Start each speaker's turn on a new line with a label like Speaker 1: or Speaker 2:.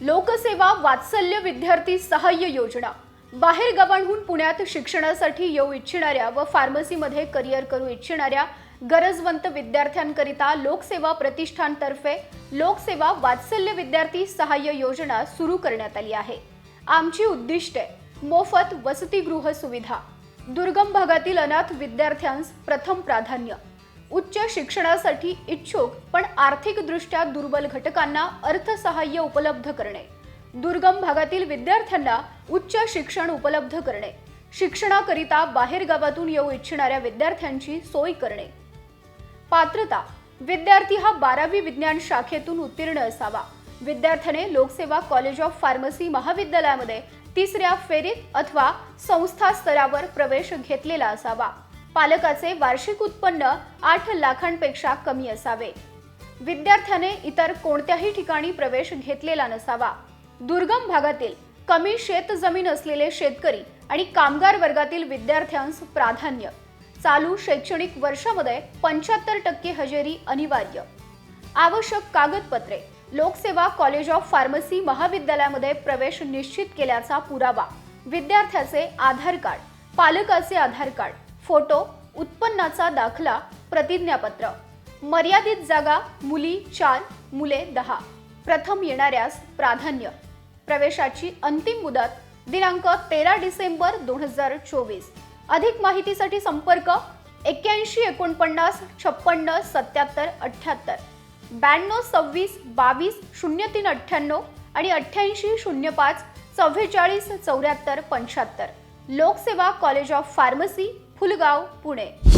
Speaker 1: लोकसेवा वात्सल्य विद्यार्थी सहाय्य योजना. बाहेर गावांहून पुण्यात शिक्षणासाठी येऊ इच्छिणाऱ्या व फार्मसीमध्ये करिअर करू इच्छिणाऱ्या गरजवंत विद्यार्थ्यांकरिता लोकसेवा प्रतिष्ठानतर्फे लोकसेवा वात्सल्य विद्यार्थी सहाय्य योजना सुरू करण्यात आली आहे. आमची उद्दिष्टे मोफत वसतिगृह सुविधा. दुर्गम भागातील अनाथ विद्यार्थ्यांस प्रथम प्राधान्य. उच्च शिक्षणासाठी इच्छुक पण आर्थिकदृष्ट्या दुर्बल घटकांना अर्थसहाय्य उपलब्ध करणे. दुर्गम भागातील विद्यार्थ्यांना उच्च शिक्षण उपलब्ध करणे. शिक्षणाकरिता बाहेरगावातून येऊ इच्छिणाऱ्या विद्यार्थ्यांची सोय करणे. पात्रता. विद्यार्थी हा बारावी विज्ञान शाखेतून उत्तीर्ण असावा. विद्यार्थ्याने लोकसेवा कॉलेज ऑफ फार्मसी महाविद्यालयामध्ये तिसऱ्या फेरीत अथवा संस्था स्तरावर प्रवेश घेतलेला असावा. पालकाचे वार्षिक उत्पन्न आठ लाखांपेक्षा कमी असावे. विद्यार्थ्याने इतर कोणत्याही ठिकाणी प्रवेश घेतलेला नसावा. दुर्गम भागातील कमी शेतजमीन असलेले शेतकरी आणि कामगार वर्गातील विद्यार्थ्यांस प्राधान्य. चालू शैक्षणिक वर्षामध्ये पंच्याहत्तर टक्के हजेरी अनिवार्य. आवश्यक कागदपत्रे लोकसेवा कॉलेज ऑफ फार्मसी महाविद्यालयामध्ये प्रवेश निश्चित केल्याचा पुरावा. विद्यार्थ्याचे आधार कार्ड पालकाचे आधार कार्ड फोटो उत्पन्नाचा दाखला प्रतिज्ञापत्र. मर्यादित जागा मुली चार मुले दहा. प्रथम येणाऱ्यास प्राधान्य. प्रवेशाची अंतिम मुदत दिनांक तेरा डिसेंबर दोन हजार चोवीस. अधिक माहितीसाठी संपर्क एक्क्याऐंशी एकोणपन्नास छप्पन्न सत्याहत्तर अठ्ठ्याहत्तर ब्याण्णव सव्वीस बावीस शून्य तीन अठ्ठ्याण्णव आणि अठ्ठ्याऐंशी शून्य पाच चव्वेचाळीस चौऱ्याहत्तर पंच्याहत्तर. Lokseva college of pharmacy Phulgaon Pune.